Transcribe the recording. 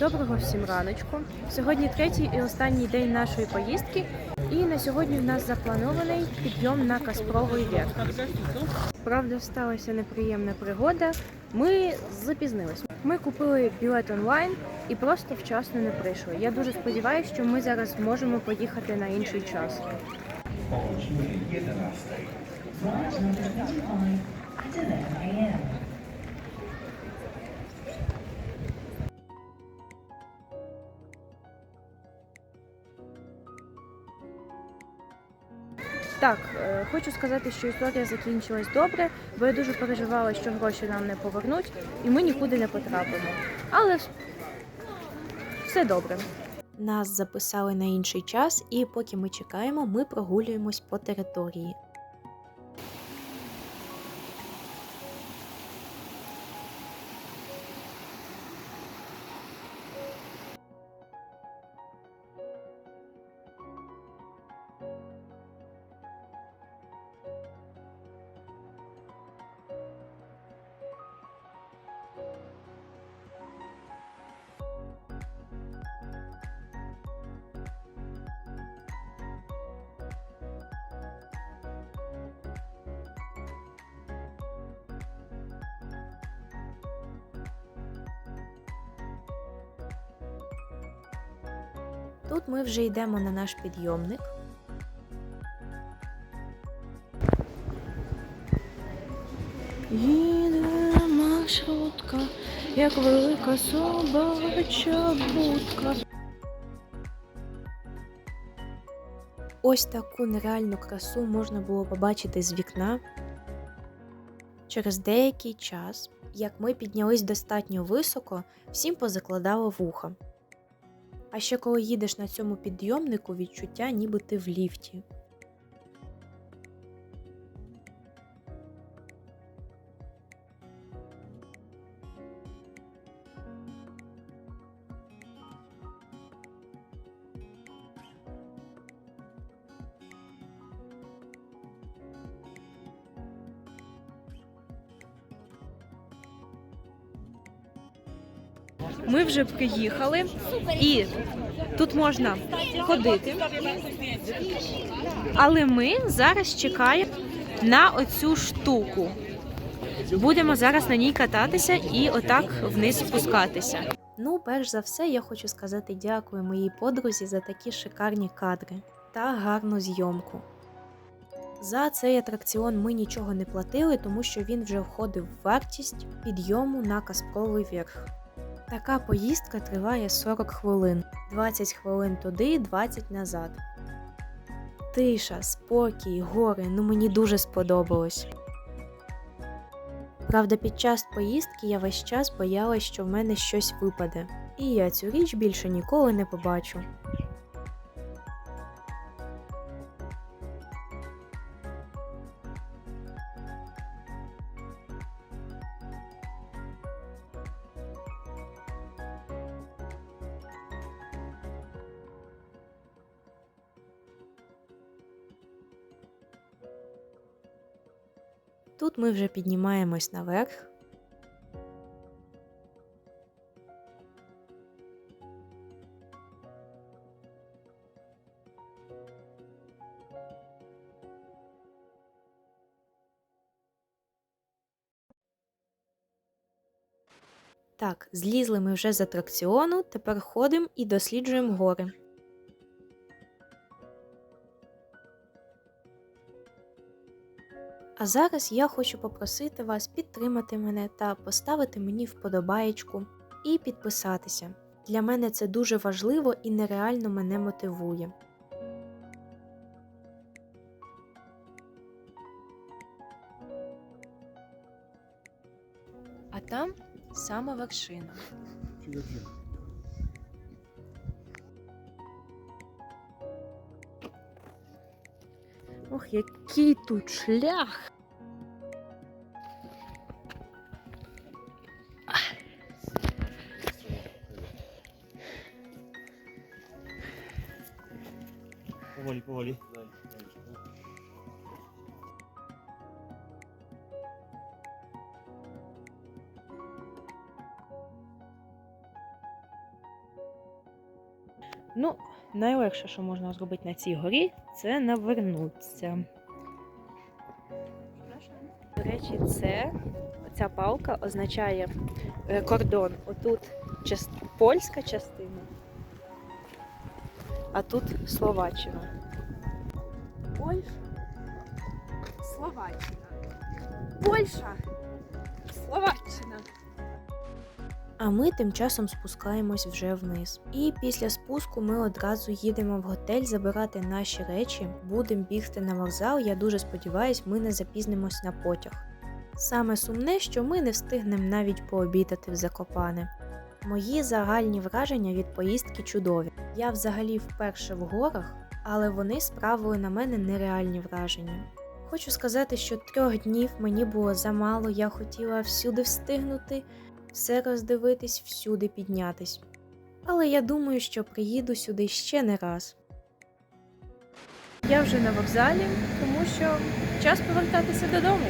Доброго всім раночку. Сьогодні третій і останній день нашої поїздки. І на сьогодні в нас запланований підйом на Каспровий вік. Правда, сталася неприємна пригода. Ми запізнились. Ми купили білет онлайн і просто вчасно не прийшли. Я дуже сподіваюся, що ми зараз зможемо поїхати на інший час. Так, е, хочу сказати, що історія закінчилась добре, бо я дуже переживала, що гроші нам не повернуть, і ми нікуди не потрапимо. Але ж все добре. Нас записали на інший час, і поки ми чекаємо, ми прогулюємось по території. Тут ми вже йдемо на наш підйомник. Їде маршрутка, як велика собача будка. Ось таку нереальну красу можна було побачити з вікна. Через деякий час, як ми піднялись достатньо високо, всім позакладало вуха. А ще коли їдеш на цьому підйомнику, відчуття, ніби ти в ліфті. Ми вже приїхали і тут можна ходити. Але ми зараз чекаємо на оцю штуку. Будемо зараз на ній кататися і отак вниз спускатися. Ну, перш за все, я хочу сказати дякую моїй подрузі за такі шикарні кадри та гарну зйомку. За цей атракціон ми нічого не платили, тому що він вже входив в вартість підйому на Каспровий верх. Така поїздка триває 40 хвилин, 20 хвилин туди, 20 назад. Тиша, спокій, гори, ну мені дуже сподобалось. Правда, під час поїздки я весь час боялась, що в мене щось випаде, і я цю річ більше ніколи не побачу. Тут ми вже піднімаємось наверх. Так, злізли ми вже з атракціону, тепер ходимо і досліджуємо гори. А зараз я хочу попросити вас підтримати мене та поставити мені вподобаєчку і підписатися. Для мене це дуже важливо і нереально мене мотивує. А там сама вершина. Ох, який тут шлях. Поволі, поволі. Ну, найлегше, що можна зробити на цій горі, це навернутися. До речі, це ця палка означає е, кордон. Отут част... польська частина, а тут Словаччина. Польща, Словаччина. Польща, Словаччина. А ми тим часом спускаємось вже вниз. І після спуску ми одразу їдемо в готель забирати наші речі, будемо бігти на вокзал. Я дуже сподіваюсь, ми не запізнимось на потяг. Саме сумне, що ми не встигнемо навіть пообідати в Закопане. Мої загальні враження від поїздки чудові. Я взагалі вперше в горах, але вони справили на мене нереальні враження. Хочу сказати, що трьох днів мені було замало, я хотіла всюди встигнути, все роздивитись, всюди піднятись. Але я думаю, що приїду сюди ще не раз. Я вже на вокзалі, тому що час повертатися додому.